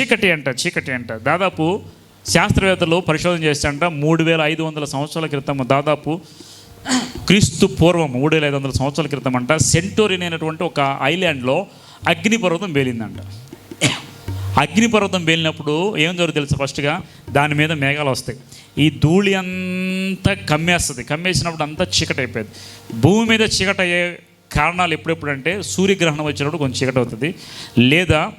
చీకటి అంట చీకటి అంట. దాదాపు శాస్త్రవేత్తలు పరిశోధన చేస్తాంట మూడు వేల ఐదు వందల సంవత్సరాల క్రితం దాదాపు క్రీస్తు పూర్వం మూడు వేల ఐదు వందల సంవత్సరాల క్రితం అంట సెంటోరిన్ అయినటువంటి ఒక ఐలాండ్లో అగ్నిపర్వతం వేలిందంట అగ్నిపర్వతం వేలినప్పుడు ఏం జరుగుతుంది తెలుసు ఫస్ట్గా? దాని మీద మేఘాలు వస్తాయి. ఈ ధూళి అంతా కమ్మేస్తుంది. కమ్మేసినప్పుడు అంతా చీకటి అయిపోయింది భూమి మీద చీకటి అయ్యే కారణాలు ఎప్పుడెప్పుడంటే సూర్యగ్రహణం వచ్చినప్పుడు కొంచెం చీకటి అవుతుంది లేదా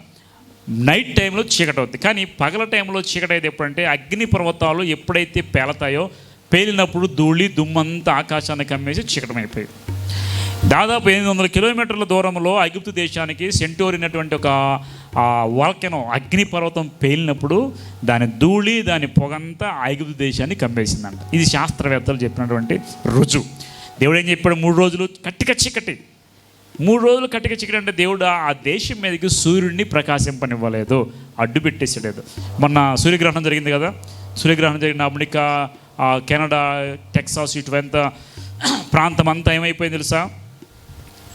నైట్ టైంలో చీకటి అవుతుంది కానీ పగల టైంలో చీకటి అయితే ఎప్పుడంటే అగ్ని పర్వతాలు ఎప్పుడైతే పేలతాయో పేలినప్పుడు ధూళి దుమ్మంతా ఆకాశాన్ని కమ్మేసి చీకటమైపోయింది. దాదాపు ఎనిమిది వందల కిలోమీటర్ల దూరంలో ఐగుప్తు దేశానికి సెంటోరినటువంటి ఒక వాల్కెనో అగ్నిపర్వతం పేలినప్పుడు దాని ధూళి దాని పొగంతా ఐగుప్తు దేశాన్ని కమ్మేసిందంట. ఇది శాస్త్రవేత్తలు చెప్పినటువంటి రుజువు. దేవుడు ఏం చెప్పాడు? మూడు రోజులు కట్టిక చీకటి. మూడు రోజులు కట్టిగా చిక్కడంటే దేవుడు ఆ దేశం మీదకి సూర్యుడిని ప్రకాశింపనివ్వలేదు అడ్డు పెట్టేసలేదు మొన్న సూర్యగ్రహణం జరిగింది కదా సూర్యగ్రహణం జరిగిన అమెరికా కెనడా టెక్సాస్ ఇటువంత ప్రాంతం అంతా ఏమైపోయింది తెలుసా?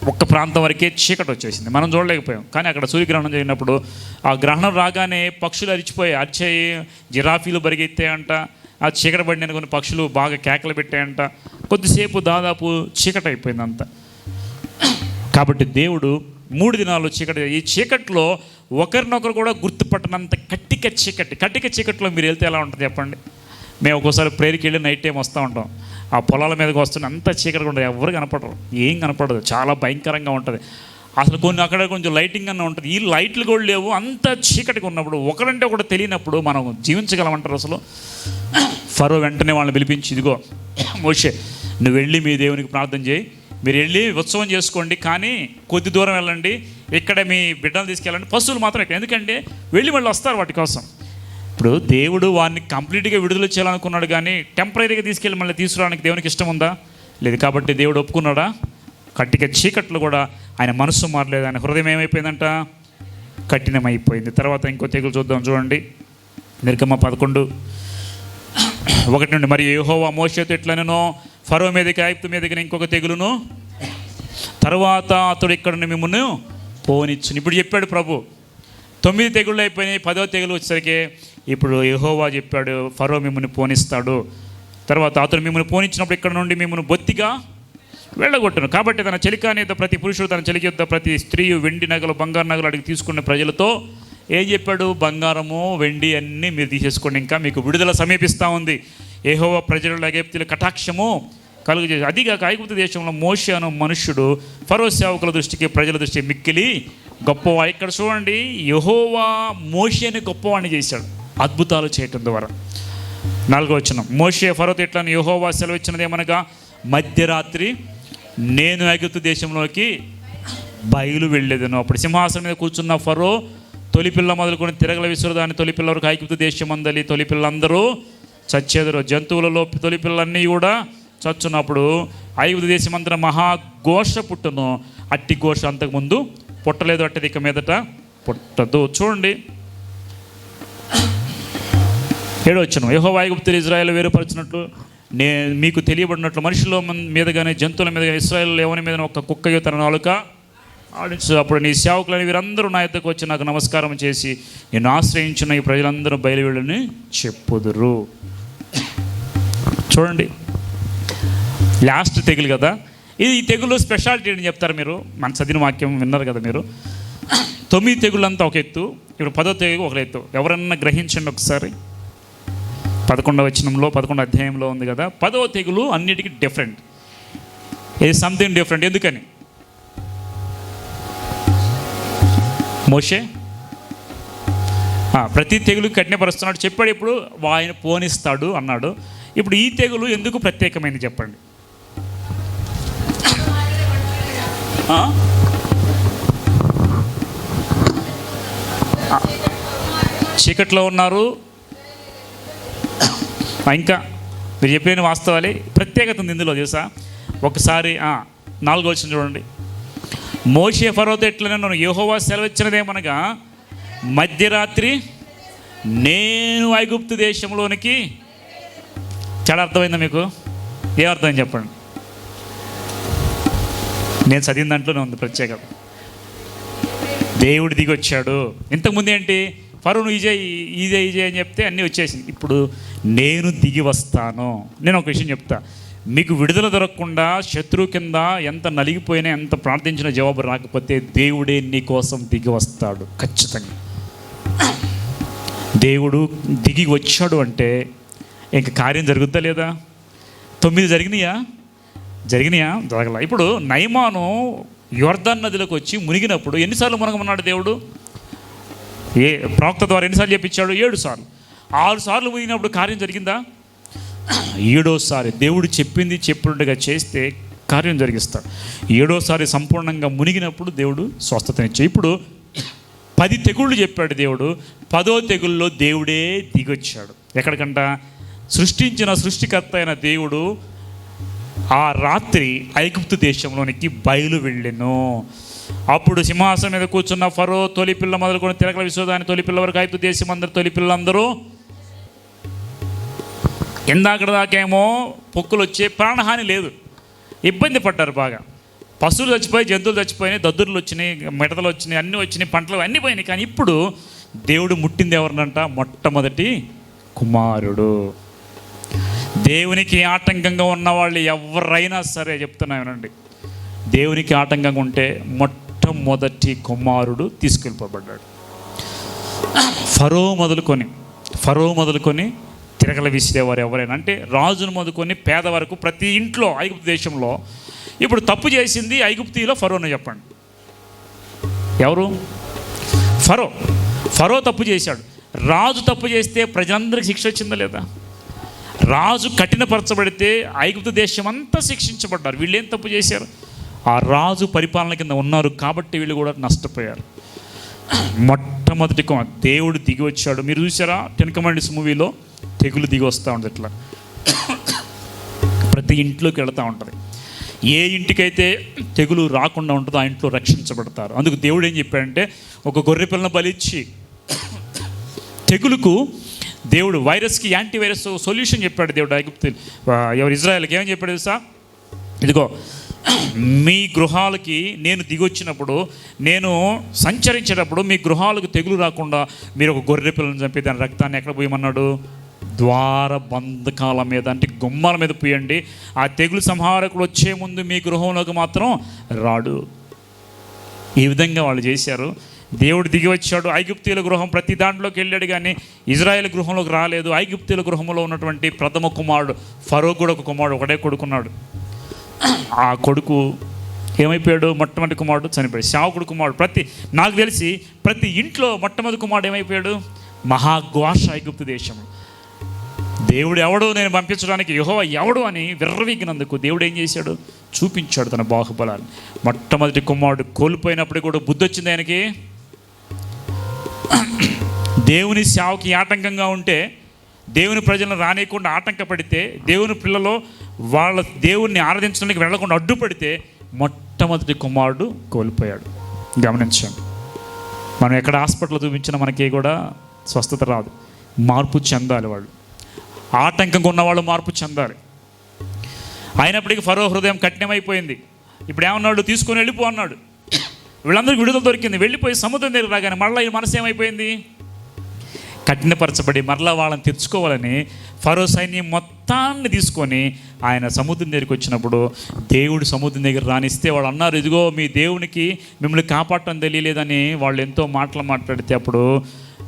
ఒక్క ప్రాంతం వరకే చీకటి వచ్చేసింది. మనం చూడలేకపోయాం. కానీ అక్కడ సూర్యగ్రహణం జరిగినప్పుడు ఆ గ్రహణం రాగానే పక్షులు అరిచిపోయి అరిచాయి జిరాఫీలు బరిగెత్తాయంట ఆ చీకటి పడిన కొన్ని పక్షులు బాగా కేకలు పెట్టాయంట. కొద్దిసేపు దాదాపు చీకటి అయిపోయింది కాబట్టి దేవుడు మూడు దినాలు చీకటి ఈ చీకట్లో ఒకరినొకరు కూడా గుర్తుపట్టనంత కట్టిక చీకటి కట్టిక చీకట్లో మీరు వెళ్తే ఎలా ఉంటుంది చెప్పండి? మేము ఒక్కోసారి ప్రేరికి వెళ్ళి నైట్ టైం వస్తూ ఉంటాం. ఆ పొలాల మీదకి వస్తున్న అంత చీకటిగా ఉంటుంది ఎవరు కనపడరు ఏం కనపడదు చాలా భయంకరంగా ఉంటుంది. అసలు కొన్ని అక్కడ కొంచెం లైటింగ్ అన్న ఉంటుంది. ఈ లైట్లు కూడా లేవు అంత చీకటిగా ఉన్నప్పుడు ఒకరంటే ఒకటి తెలియనప్పుడు మనం జీవించగలమంటారు అసలు? ఫరో వెంటనే వాళ్ళని పిలిపించి ఇదిగో మోషే నువ్వు వెళ్ళి మీ దేవునికి ప్రార్థన చేయి. మీరు వెళ్ళి ఉత్సవం చేసుకోండి కానీ కొద్ది దూరం వెళ్ళండి. ఇక్కడ మీ బిడ్డలు తీసుకెళ్ళండి. పశువులు మాత్రం ఇక్కడ. ఎందుకంటే వెళ్ళి మళ్ళీ వస్తారు వాటి కోసం. ఇప్పుడు దేవుడు వారిని కంప్లీట్గా విడుదల చేయాలనుకున్నాడు కానీ టెంపరీగా తీసుకెళ్ళి మళ్ళీ తీసుకురావడానికి దేవునికి ఇష్టం ఉందా? లేదు. కాబట్టి దేవుడు ఒప్పుకున్నాడా? కట్టిక చీకట్లు కూడా ఆయన మనస్సు మారలేదు. ఆయన హృదయం ఏమైపోయిందంట? కఠినమైపోయింది. తర్వాత ఇంకో తెగులు చూద్దాం. చూడండి. నిర్గమ పదకొండు. ఒకటి నుండి. మరి యెహోవా మోషతో ఎట్లనో ఫరో మీదకి ఐప్తు మీదకి ఇంకొక తెగులును? తర్వాత అతడు ఇక్కడ మిమ్మల్ని పోనిచ్చును. ఇప్పుడు చెప్పాడు ప్రభు తొమ్మిది తెగుళ్ళు అయిపోయినాయి పదో తెగులు వచ్చేసరికి ఇప్పుడు యహోవా చెప్పాడు ఫరో మిమ్మల్ని పోనిస్తాడు. తర్వాత అతను మిమ్మల్ని పోనిచ్చినప్పుడు ఇక్కడ నుండి మిమ్మల్ని బొత్తిగా వెళ్ళగొట్టను. కాబట్టి తన చెలికాని ప్రతి పురుషుడు తన చెలికి ప్రతి స్త్రీ వెండి నగలు బంగారు నగలు అడిగి తీసుకున్న ప్రజలతో ఏం చెప్పాడు? బంగారము వెండి అన్నీ మీరు తీసేసుకోండి ఇంకా మీకు విడుదల సమీపిస్తూ ఉంది. ఏహోవ ప్రజలు ఎగప్తుల కటాక్షము కలుగు చేసి అదిగాక ఐగుప్తు దేశంలో మోషి అను మనుష్యుడు ఫరో సేవకుల దృష్టికి ప్రజల దృష్టికి మిక్కిలి గొప్పవా ఇక్కడ చూడండి యహోవా మోషేని గొప్పవాణ్ణి చేశాడు. అద్భుతాలు చేయటం ద్వారా. నాలుగో వచ్చిన మోషే ఫరోత్ ఎట్లని యహోవా సెలవు ఇచ్చినదేమనగా మధ్యరాత్రి నేను ఐగుప్తు దేశంలోకి బయలు వెళ్ళేదను. అప్పుడు సింహాసనం మీద కూర్చున్న ఫరో తొలిపిల్ల మొదలుకొని తిరగల విసురుదాని తొలిపిల్ల వరకు ఐగుప్తు దేశం అందలి తొలిపిల్లందరూ చచ్చేదరు జంతువులలో తొలిపిల్లన్నీ కూడా చచ్చున్నప్పుడు ఐగుప్తు దేశమంతా మహా మహాఘోష పుట్టును. అట్టి ఘోష అంతకుముందు పుట్టలేదు అట్టది ఇక మీదట పుట్టదు. చూడండి. ఏడో యహో వాయుగుప్తులు ఇజ్రాయెల్ వేరుపరిచినట్లు నే మీకు తెలియబడినట్లు మనుషుల మన్- మీద కానీ జంతువుల మీద కానీ ఇస్రాయల్ ఎవరి మీద ఒక కుక్కయో తన నాలుక ఆడించు అప్పుడు నీ సేవకులని వీరందరూ నా ఎద్దకు వచ్చి నాకు నమస్కారం చేసి నేను ఆశ్రయించిన ఈ ప్రజలందరూ బయలువెళ్ళని చెప్పుదురు. చూడండి. లాస్ట్ తెగులు కదా. ఇది ఈ తెగులు స్పెషాలిటీ అని చెప్తారు మీరు? మన చదివిన వాక్యం విన్నారు కదా మీరు. తొమ్మిది తెగులంతా ఒక ఎత్తు ఇప్పుడు పదో తెగులు ఒక ఎత్తు. ఎవరన్నా గ్రహించండి ఒకసారి. పదకొండవ వచనంలో పదకొండు అధ్యాయంలో ఉంది కదా. పదవ తెగులు అన్నిటికీ డిఫరెంట్ ఇది సంథింగ్ డిఫరెంట్ ఎందుకని? మోషే? ప్రతి తెగులు కఠినపరుస్తున్నాడు. చెప్పాడు ఇప్పుడు ఆయన పోనిస్తాడు అన్నాడు. ఇప్పుడు ఈ తెగులు ఎందుకు ప్రత్యేకమైంది చెప్పండి. చీకట్లో ఉన్నారు. ఇంకా మీరు చెప్పిన వాస్తవాలే. ప్రత్యేకత ఉంది ఇందులో తెలుసా? ఒకసారి నాలుగో వచ్చిన చూడండి. మోషే ఫరోతో ఎట్లనే నన్ను యహోవా సెలవిచ్చినదేమనగా మధ్యరాత్రి నేను ఐగుప్తు దేశంలోనికి చాలా అర్థమైందా మీకు? ఏం అర్థమైంది చెప్పండి. నేను చదివిన దాంట్లోనే ఉంది ప్రత్యేకత దేవుడు దిగి వచ్చాడు ఇంతకుముందు ఏంటి? ఫరో నువ్వు ఇజే ఈజే ఇజే అని చెప్తే అన్నీ వచ్చేసింది ఇప్పుడు నేను దిగి వస్తాను. నేను ఒక విషయం చెప్తా. మీకు విడుదల దొరకకుండా శత్రువు కింద ఎంత నలిగిపోయినా ఎంత ప్రార్థించిన జవాబు రాకపోతే దేవుడే నీ కోసం దిగి వస్తాడు ఖచ్చితంగా. దేవుడు దిగి వచ్చాడు అంటే ఇంక కార్యం జరుగుద్దా లేదా? తొమ్మిది జరిగినాయా? జరిగినాయా? జరగల. ఇప్పుడు నయమాను యోర్ధన్ నదిలోకి వచ్చి మునిగినప్పుడు ఎన్నిసార్లు మునగమన్నాడు దేవుడు? ఏ ప్రవక్త ద్వారా ఎన్నిసార్లు చెప్పించాడు? ఏడు సార్లు. ఆరు సార్లు మునిగినప్పుడు కార్యం జరిగిందా? ఏడోసారి దేవుడు చెప్పింది చెప్పినట్టుగా చేస్తే కార్యం జరిగిస్తాడు. ఏడోసారి సంపూర్ణంగా మునిగినప్పుడు దేవుడు స్వస్థతనిచ్చే ఇప్పుడు పది తెగుళ్ళు చెప్పాడు దేవుడు. పదో తెగుల్లో దేవుడే దిగొచ్చాడు. ఎక్కడికంట? సృష్టించిన సృష్టికర్త అయిన దేవుడు ఆ రాత్రి ఐగుప్తు దేశంలోనికి బయలు వెళ్ళెను. అప్పుడు సింహాసనం మీద కూర్చున్న ఫరో తొలి పిల్ల మొదలుకొని తిరగల విశ్వదాని తొలి పిల్ల వరకు ఐగుప్తు దేశం అందరు తొలి పిల్లలందరూ ఇందాక దాకేమో పొక్కులు వచ్చే ప్రాణహాని లేదు. ఇబ్బంది పడ్డారు బాగా. పశువులు చచ్చిపోయి జంతువులు చచ్చిపోయినాయి దద్దుర్లు వచ్చినాయి మిడతలు వచ్చినాయి అన్నీ వచ్చినాయి పంటలు అన్నీ పోయినాయి. కానీ ఇప్పుడు దేవుడు ముట్టింది ఎవరినంట? మొట్టమొదటి కుమారుడు. దేవునికి ఆటంకంగా ఉన్న వాళ్ళు ఎవరైనా సరే చెప్తున్నా వినండి. దేవునికి ఆటంకంగా ఉంటే మొట్టమొదటి కుమారుడు తీసుకెళ్ళిపోబడ్డాడు. ఫరో మొదలుకొని ఫరో మొదలుకొని తిరగల విసిరేవారు ఎవరైనా. అంటే రాజును మొదలుకొని పేద వరకు ప్రతి ఇంట్లో ఐగుప్తు దేశంలో ఇప్పుడు తప్పు చేసింది ఐగుప్తిలో ఫరోని చెప్పండి. ఎవరు? ఫరో. ఫరో తప్పు చేశాడు. రాజు తప్పు చేస్తే ప్రజలందరికీ శిక్ష వచ్చిందా లేదా? రాజు కఠినపరచబడితే ఐగుప్తు దేశం అంతా శిక్షించబడ్డారు. వీళ్ళు ఏం తప్పు చేశారు? ఆ రాజు పరిపాలన కింద ఉన్నారు కాబట్టి వీళ్ళు కూడా నష్టపోయారు. మొట్టమొదటి దేవుడు దిగి వచ్చాడు. మీరు చూసారా? టెన్ మూవీలో తెగులు దిగి వస్తూ ఉంటుంది ఇట్లా. ప్రతి ఇంట్లోకి వెళుతూ ఉంటుంది. ఏ ఇంటికైతే తెగులు రాకుండా ఉంటుందో ఆ ఇంట్లో రక్షించబడతారు. అందుకు దేవుడు ఏం చెప్పాడంటే ఒక గొర్రె పిల్లను బలిచ్చి తెగులుకు దేవుడు వైరస్కి యాంటీ వైరస్ సొల్యూషన్ చెప్పాడు దేవుడు ఐగుప్తి ఎవరు ఇజ్రాయల్కి ఏమని చెప్పాడు తెలుసా? ఇదిగో మీ గృహాలకి నేను దిగొచ్చినప్పుడు నేను సంచరించేటప్పుడు మీ గృహాలకు తెగులు రాకుండా మీరు ఒక గొర్రె పిల్లని చంపి దాని రక్తాన్ని ఎక్కడ పోయమన్నాడు? ద్వార బంధకాల మీద అంటే గుమ్మాల మీద పోయండి. ఆ తెగులు సంహారకుడు వచ్చే ముందు మీ గృహంలోకి మాత్రం రాడు. ఈ విధంగా వాళ్ళు చేశారు. దేవుడు దిగి వచ్చాడు. ఐగుప్తీల గృహం ప్రతి దాంట్లోకి వెళ్ళాడు కానీ ఇజ్రాయెల్ గృహంలోకి రాలేదు. ఐగుప్తీల గృహంలో ఉన్నటువంటి ప్రథమ కుమారుడు ఫరో కూడా ఒక కుమారుడు ఒకటే కొడుకున్నాడు. ఆ కొడుకు ఏమైపోయాడు? మొట్టమొదటి కుమారుడు చనిపోయాడు. శావకుడు కుమారుడు. ప్రతి నాకు తెలిసి ప్రతి ఇంట్లో మొట్టమొదటి కుమారుడు ఏమైపోయాడు? మహాఘోష ఐగుప్తు దేశం దేవుడు ఎవడు నేను పంపించడానికి యహో ఎవడు అని విర్రవీగినందుకు దేవుడు ఏం చేశాడు? చూపించాడు తన బాహుబలాన్ని. మొట్టమొదటి కుమారుడు కోల్పోయినప్పుడు కూడా బుద్ధి వచ్చింది ఆయనకి? దేవుని సేవకి ఆటంకంగా ఉంటే దేవుని ప్రజలను రానియకుండా ఆటంకపడితే దేవుని పిల్లలు వాళ్ళ దేవుణ్ణి ఆరాధించడానికి వెళ్ళకుండా అడ్డుపడితే మొట్టమొదటి కుమారుడు కోల్పోయాడు. గమనించండి. మనం ఎక్కడ హాస్పిటల్ చూపించినా మనకి కూడా స్వస్థత రాదు. మార్పు చెందాలి వాళ్ళు. ఆటంకంగా ఉన్నవాళ్ళు మార్పు చెందాలి. అయినప్పటికీ ఫరో హృదయం కఠినమైపోయింది. ఇప్పుడు ఏమన్నాడు? తీసుకొని వెళ్ళిపో అన్నాడు. వీళ్ళందరికీ విడుదల దొరికింది. వెళ్ళిపోయి సముద్రం దగ్గర రాగానే మళ్ళీ ఈ మనసు ఏమైపోయింది? కఠినపరచబడి మరలా వాళ్ళని తెచ్చుకోవాలని ఫరో సైన్యం మొత్తాన్ని తీసుకొని ఆయన సముద్రం దగ్గరికి వచ్చినప్పుడు దేవుడు సముద్రం దగ్గర రానిస్తే వాళ్ళు అన్నారు ఇదిగో మీ దేవునికి మిమ్మల్ని కాపాడటం తెలియలేదని వాళ్ళు ఎంతో మాటలు మాట్లాడితే అప్పుడు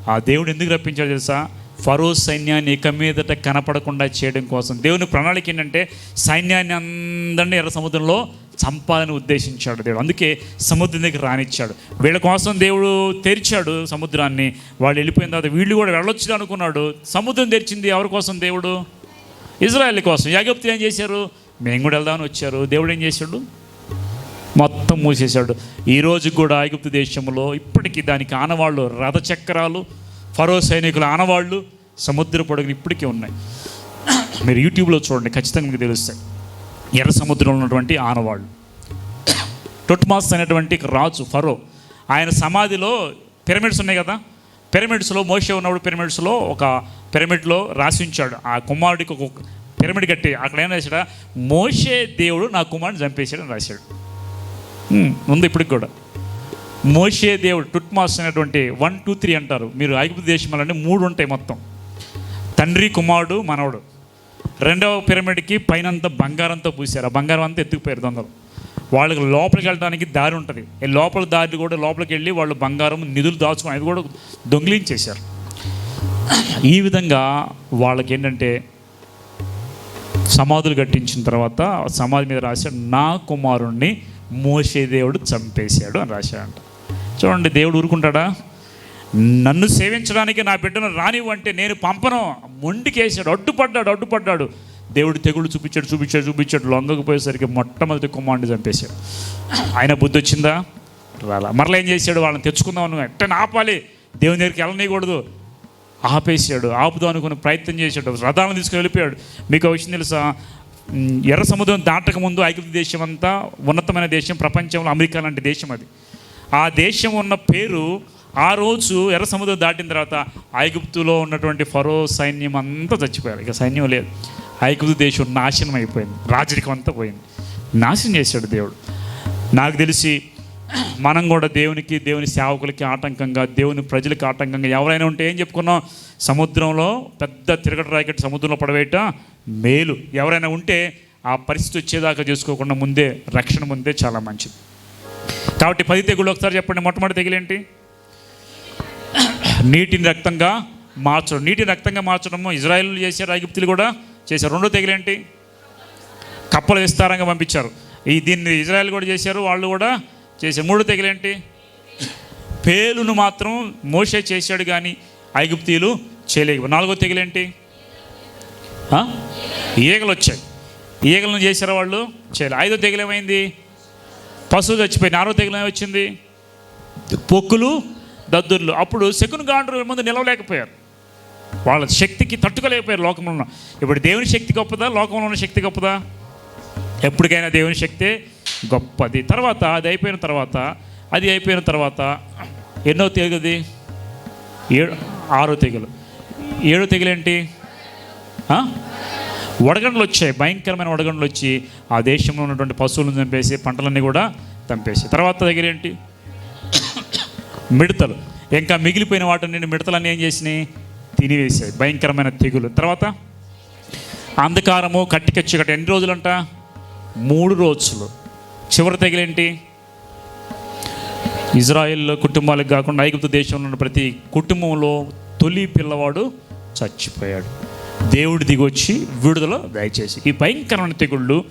ఆ దేవుడు ఎందుకు రప్పించాడు తెలుసా? ఫరో సైన్యాన్ని ఇక మీదట కనపడకుండా చేయడం కోసం. దేవుని ప్రణాళిక ఏంటంటే సైన్యాన్ని అందరినీ ఎర్ర సముద్రంలో చంపాలని ఉద్దేశించాడు దేవుడు. అందుకే సముద్రం దగ్గర రానిచ్చాడు. వీళ్ళ కోసం దేవుడు తెరిచాడు సముద్రాన్ని. వాళ్ళు వెళ్ళిపోయిన తర్వాత వీళ్ళు కూడా వెళ్ళొచ్చు అనుకున్నాడు. సముద్రం తెరిచింది ఎవరి కోసం దేవుడు? ఇజ్రాయెల్ కోసం. యాగప్తి ఏం చేశారు? మేము కూడా వెళ్దామని వచ్చారు. దేవుడు ఏం చేశాడు? మొత్తం మూసేశాడు. ఈరోజు కూడా ఐగుప్తు దేశంలో ఇప్పటికీ దానికి ఆనవాళ్ళు రథచక్రాలు ఫరో సైనికుల ఆనవాళ్ళు సముద్ర పొడుగులు ఇప్పటికీ ఉన్నాయి. మీరు యూట్యూబ్లో చూడండి ఖచ్చితంగా మీకు తెలుస్తాయి. ఎర్ర సముద్రంలో ఉన్నటువంటి ఆనవాళ్ళు. టొట్మాస్ అనేటువంటి రాజు ఫరో. ఆయన సమాధిలో పిరమిడ్స్ ఉన్నాయి కదా పిరమిడ్స్లో మోసే ఉన్నప్పుడు పిరమిడ్స్లో ఒక పిరమిడ్లో రాసి ఉంచాడు. ఆ కుమారుడికి ఒక పిరమిడ్ కట్టి అక్కడ ఏం రాశాడా? మోసే దేవుడు నా కుమారుడిని చంపేశాడని రాశాడు. ఉంది ఇప్పటికి కూడా. మోషే దేవుడు టుట్మాస్ అనేటువంటి వన్ టూ త్రీ అంటారు. మీరు ఐగుప్తు దేశంలోనే మూడు ఉంటాయి మొత్తం. తండ్రి కుమారుడు మనవడు. రెండవ పిరమిడ్కి పైనంతా బంగారంతో పూసారు ఆ బంగారం అంతా ఎత్తుకుపోయారు దొంగలు. వాళ్ళకి లోపలికి వెళ్ళడానికి దారి ఉంటుంది. ఈ లోపల దారి కూడా లోపలికి వెళ్ళి వాళ్ళు బంగారం నిధులు దాచుకుని అది కూడా దొంగిలించేశారు. ఈ విధంగా వాళ్ళకి ఏంటంటే సమాధులు కట్టించిన తర్వాత సమాధి మీద రాశాడు నా కుమారుణ్ణి మోసే దేవుడు చంపేశాడు అని రాశాడంట. చూడండి దేవుడు ఊరుకుంటాడా? నన్ను సేవించడానికి నా బిడ్డను రానివ్వంటే నేను పంపను. మొండికేసాడు అడ్డుపడ్డాడు అడ్డుపడ్డాడు. దేవుడు తెగుడు చూపించాడు చూపించాడు చూపించాడు. లొంగకపోయేసరికి మొట్టమొదటి కుమారుని చంపేశాడు. ఆయన బుద్ధి వచ్చిందా? రాలా. మరలా ఏం చేశాడు? వాళ్ళని తెచ్చుకుందాం ఎట్ట ఆపాలి. దేవుని దగ్గరికి వెళ్ళనీయకూడదు. ఆపేసాడు ఆపుదాం అనుకుని ప్రయత్నం చేశాడు. రథాలను తీసుకుని వెళ్ళిపోయాడు. మీకు ఒక విషయం తెలుసా? ఎర్ర సముద్రం దాటక ముందు ఐగుప్తు దేశం అంతా ఉన్నతమైన దేశం ప్రపంచంలో అమెరికా లాంటి దేశం అది. ఆ దేశం ఉన్న పేరు ఆ రోజు ఎర్ర సముద్రం దాటిన తర్వాత ఐగుప్తులో ఉన్నటువంటి ఫరో సైన్యం అంతా చచ్చిపోయారు. ఇక సైన్యం లేదు. ఐగుప్తు దేశం నాశనం అయిపోయింది. రాజరికం అంతా పోయింది. నాశనం చేశాడు దేవుడు. నాకు తెలిసి మనం కూడా దేవునికి దేవుని సేవకులకి ఆటంకంగా దేవుని ప్రజలకి ఆటంకంగా ఎవరైనా ఉంటే ఏం చెప్పుకున్నాం? సముద్రంలో పెద్ద తిరగట రాకెట్ సముద్రంలో పడవేయటం మేలు. ఎవరైనా ఉంటే ఆ పరిస్థితి వచ్చేదాకా చేసుకోకుండా ముందే రక్షణ ముందే చాలా మంచిది. కాబట్టి పది తెగుళ్ళు ఒకసారి చెప్పండి. మొట్టమొదటి తెగులేంటి? నీటిని రక్తంగా మార్చడం. నీటిని రక్తంగా మార్చడము ఇజ్రాయిల్ చేశారు ఐగుప్తులు కూడా చేశారు. రెండో తెగులేంటి? కప్పలు విస్తారంగా పంపించారు. ఈ దీన్ని ఇజ్రాయెల్ కూడా చేశారు వాళ్ళు కూడా చేశారు. మూడో తెగులేంటి? పేలును మాత్రం మోసే చేశాడు కానీ ఐగుప్తీయులు చేయలేక నాలుగో తెగులేంటి? ఈగలు వచ్చాయి. ఈగలను చేశారు వాళ్ళు? చేయలే ఐదో తెగులు ఏమైంది? పశువు చచ్చిపోయిన ఆరో తెగులు వచ్చింది? పొక్కులు దద్దుర్లు. అప్పుడు శకుని గాండ్రుల ముందు నిలవలేకపోయారు. వాళ్ళ శక్తికి తట్టుకోలేకపోయారు లోకంలో. ఉన్న ఇప్పుడు దేవుని శక్తి గొప్పదా? లోకంలో ఉన్న శక్తి గొప్పదా? ఎప్పటికైనా దేవుని శక్తే గొప్పది. తర్వాత అది అయిపోయిన తర్వాత అది అయిపోయిన తర్వాత ఎన్నో తెగుది ఏడు ఆరో తెగులు ఏడో తెగులేంటి వడగండ్లు వచ్చాయి భయంకరమైన వడగండ్లు వచ్చి ఆ దేశంలో ఉన్నటువంటి పశువులను చంపేసి పంటలన్నీ కూడా చంపేసి తర్వాత దగ్గర ఏంటి? మిడతలు. ఇంకా మిగిలిపోయిన వాటిని మిడతలన్నీ ఏం చేసినాయి? తినివేసాయి భయంకరమైన తెగులు. తర్వాత అంధకారము కట్టిక చీకటి ఎన్ని రోజులంట? మూడు రోజులు. చివరి తెగిలేంటి ఇజ్రాయెల్లో కుటుంబాలకు కాకుండా ఐగుప్తు దేశంలో ఉన్న ప్రతి కుటుంబంలో తొలి పిల్లవాడు చచ్చిపోయాడు. దేవుడు దిగొచ్చి విడుదల దయచేసి. ఈ భయంకరమైన తెగుళ్ళు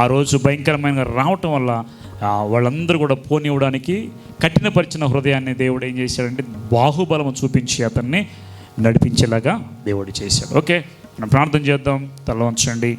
ఆ రోజు భయంకరమైన రావటం వల్ల వాళ్ళందరూ కూడా పోనివ్వడానికి కఠినపరిచిన హృదయాన్ని దేవుడు ఏం చేశాడంటే బాహుబలం చూపించి అతన్ని నడిపించేలాగా దేవుడు చేశాడు. ఓకే మనం ప్రార్థన చేద్దాం తల వంచండి